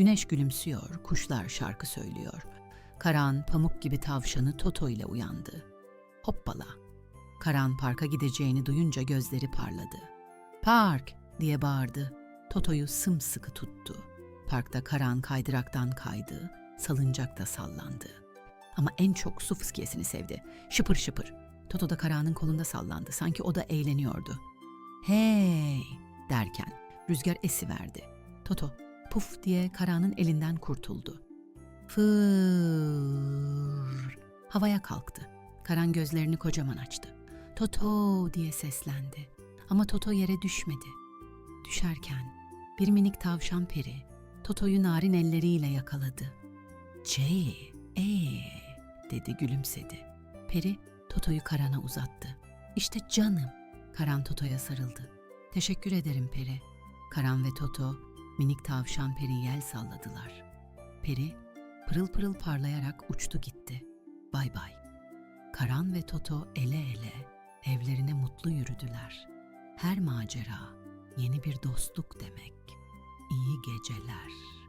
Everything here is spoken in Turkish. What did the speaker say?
Güneş gülümsüyor, kuşlar şarkı söylüyor. Karan pamuk gibi tavşanı Toto ile uyandı. Hoppala. Karan parka gideceğini duyunca gözleri parladı. Park diye bağırdı. Toto'yu sımsıkı tuttu. Parkta Karan kaydıraktan kaydı, salıncakta sallandı. Ama en çok su fıskiyesini sevdi. Şıpır şıpır. Toto da Karan'ın kolunda sallandı. Sanki o da eğleniyordu. Hey derken rüzgar esiverdi. Toto puf diye Karan'ın elinden kurtuldu. Fır. Havaya kalktı. Karan gözlerini kocaman açtı. Toto diye seslendi. Ama Toto yere düşmedi. Düşerken bir minik tavşan peri Toto'yu narin elleriyle yakaladı. C, e dedi gülümsedi. Peri Toto'yu Karan'a uzattı. İşte canım. Karan Toto'ya sarıldı. Teşekkür ederim Peri. Karan ve Toto minik tavşan Peri yel salladılar. Peri pırıl pırıl parlayarak uçtu gitti. Bay bay. Karan ve Toto ele ele evlerine mutlu yürüdüler. Her macera yeni bir dostluk demek. İyi geceler.